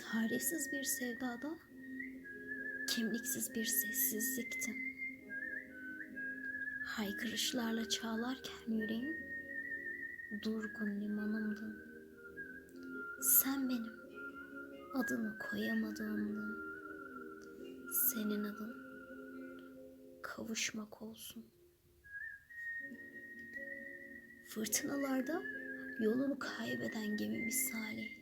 Tarihsiz bir sevdada kimliksiz bir sessizliktin. Haykırışlarla çağlarken yüreğim durgun limanımdın. Sen benim adını koyamadığımdın. Senin adın kavuşmak olsun. Fırtınalarda yolunu kaybeden gemi misali.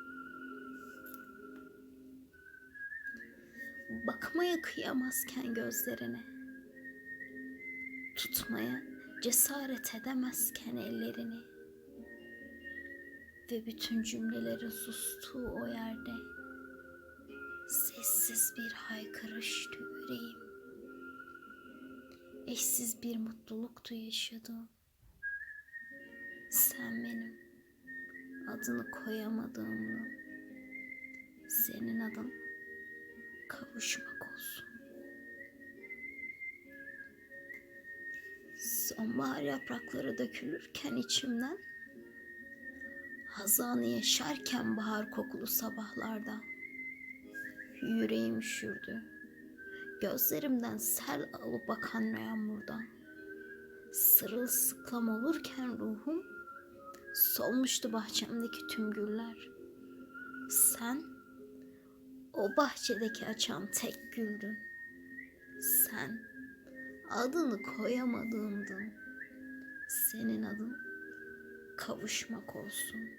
Bakmaya kıyamazken gözlerine, tutmaya cesaret edemezken ellerini ve bütün cümlelerin sustuğu o yerde sessiz bir haykırıştı yüreğim. Eşsiz bir mutluluktu yaşadığım. Sen benim adını koyamadığımın senin adın kavuşmak olsun. Sonbahar yaprakları dökülürken içimden Hazanı yaşarken bahar kokulu sabahlarda Yüreğim üşürdü Gözlerimden sel alıp bakan yağmurdan Sırılsıklam olurken ruhum Solmuştu bahçemdeki tüm güller Sen o bahçedeki açan tek güldün. Sen adını koyamadığımdın. Senin adın kavuşmak olsun.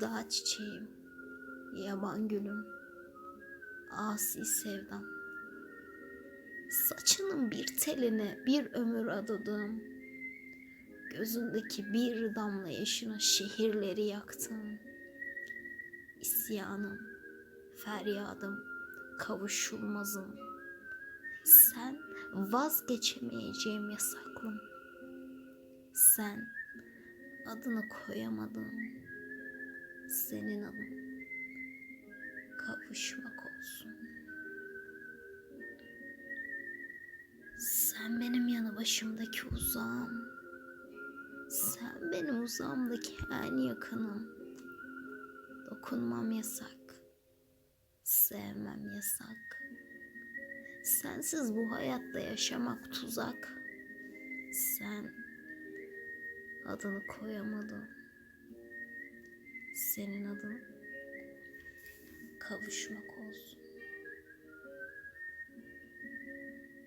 Dağ çiçeğim, yaban gülüm, asi sevdam. Saçının bir teline bir ömür adadığım, gözündeki bir damla yaşına şehirleri yaktım. İsyanım, feryadım, kavuşulmazım. Sen vazgeçemeyeceğim yasaklım. Sen adını koyamadığım senin adın kavuşmak olsun. Sen benim yanı başımdaki uzağım. Sen benim uzağımdaki en yakınım. Dokunmam yasak. Sevmem yasak. Sensiz bu hayatta yaşamak tuzak. Sen adını koyamadın. Senin adın kavuşmak olsun.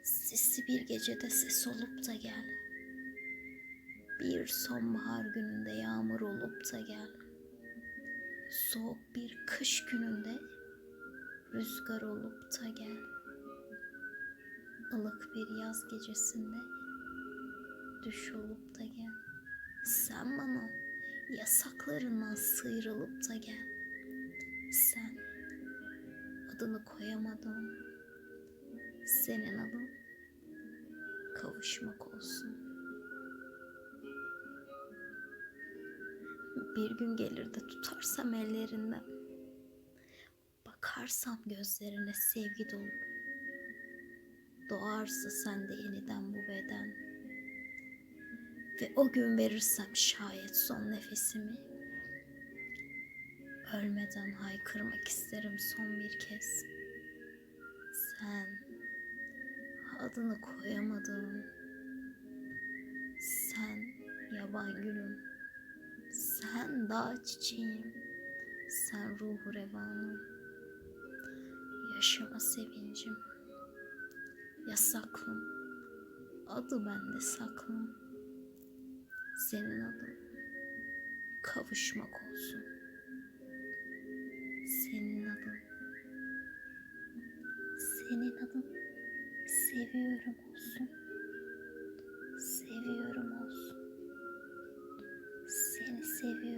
Sisli bir gecede ses olup da gel. Bir sonbahar gününde yağmur olup da gel. Soğuk bir kış gününde rüzgar olup da gel. Ilık bir yaz gecesinde düş olup da gel. Sen bana yasaklarından sıyrılıp da gel. Sen adını koyamadığım senin adın kavuşmak olsun. Bir gün gelir de tutarsam ellerinden bakarsam gözlerine sevgi dolu. Doğarsa sende yeniden bu beden. Ve o gün verirsem şayet son nefesimi. Ölmeden haykırmak isterim son bir kez. Sen adını koyamadığım. Sen yaban gülüm. Sen dağ çiçeğim. Sen ruhu revanım yaşama sevincim. Yasaklım, adı bende saklım. Senin adın kavuşmak olsun. Senin adın, senin adın seviyorum olsun. Seviyorum olsun. Seni seviyorum.